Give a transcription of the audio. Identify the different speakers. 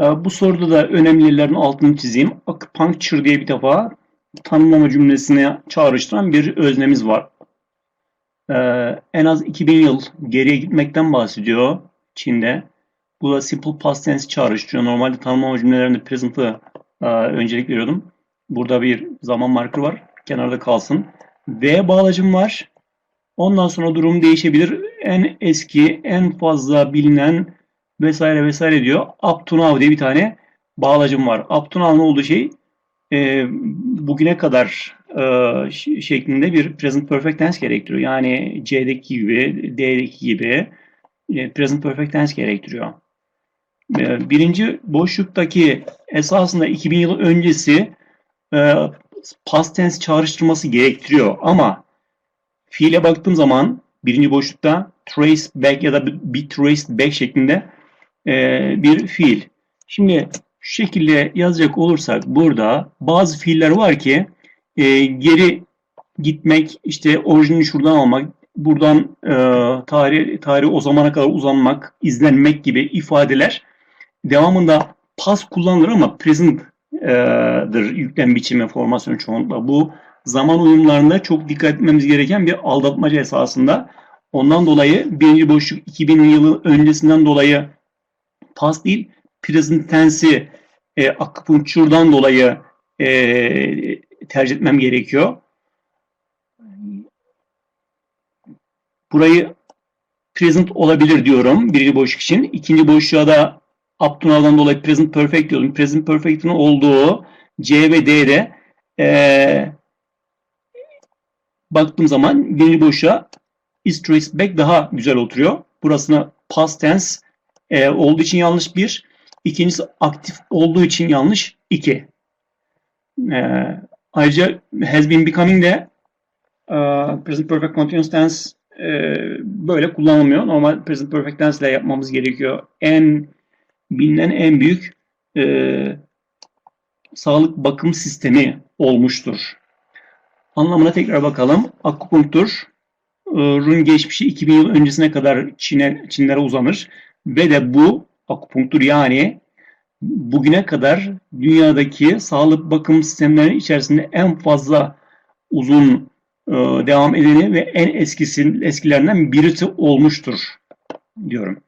Speaker 1: Ee, Bu soruda da önemli yerlerin altını çizeyim. Acupuncture diye bir defa tanımlama cümlesine çağrıştıran bir öznemiz var. Ee, en az 2000 yıl geriye gitmekten bahsediyor Çin'de. Bu da simple past tense çağrıştırıyor. Normalde tanımlama cümlelerinde present'ı e, öncelik veriyordum. Burada bir zaman markı var. Kenarda kalsın. V bağlacım var. Ondan sonra durum değişebilir. En eski, en fazla bilinen vesaire vesaire diyor. Up to now diye bir tane bağlacım var. Up to now'ın olduğu şey e, bugüne kadar e, şeklinde bir present perfect tense gerektiriyor. Yani C'deki gibi, D'deki gibi e, present perfect tense gerektiriyor. E, birinci boşluktaki esasında 2000 yıl öncesi e, past tense çağrıştırması gerektiriyor ama fiile baktığım zaman birinci boşlukta trace back ya da be traced back şeklinde e, bir fiil. Şimdi şu şekilde yazacak olursak burada bazı fiiller var ki e, geri gitmek, işte orijinini şuradan almak, buradan e, tarih, tarih o zamana kadar uzanmak, izlenmek gibi ifadeler devamında past kullanılır ama present'dır yüklem biçimi formasyonu çoğunlukla. Bu zaman uyumlarında çok dikkat etmemiz gereken bir aldatmaca esasında. Ondan dolayı birinci boşluk 2000 yılı öncesinden dolayı past değil present tense'i e, akupunkturdan dolayı e, tercih etmem gerekiyor. Burayı present olabilir diyorum birinci boşluk için. İkinci boşluğa da now'dan dolayı present perfect diyorum. Present perfect'in olduğu C ve D'de e, baktığım zaman birinci boşluğa is traced back daha güzel oturuyor. Burasına past tense e, olduğu için yanlış bir. İkincisi aktif olduğu için yanlış iki. E, ayrıca has been becoming de e, present perfect continuous tense e, böyle kullanılmıyor. Normal present perfect tense ile yapmamız gerekiyor. En bilinen en büyük e, sağlık bakım sistemi olmuştur. Anlamına tekrar bakalım. Akupunktur e, Run geçmişi 2000 yıl öncesine kadar Çin'e, Çinlere uzanır. Ve de bu akupunktur yani bugüne kadar dünyadaki sağlık bakım sistemlerinin içerisinde en fazla uzun e, devam edeni ve en eskisi, eskilerinden birisi olmuştur diyorum.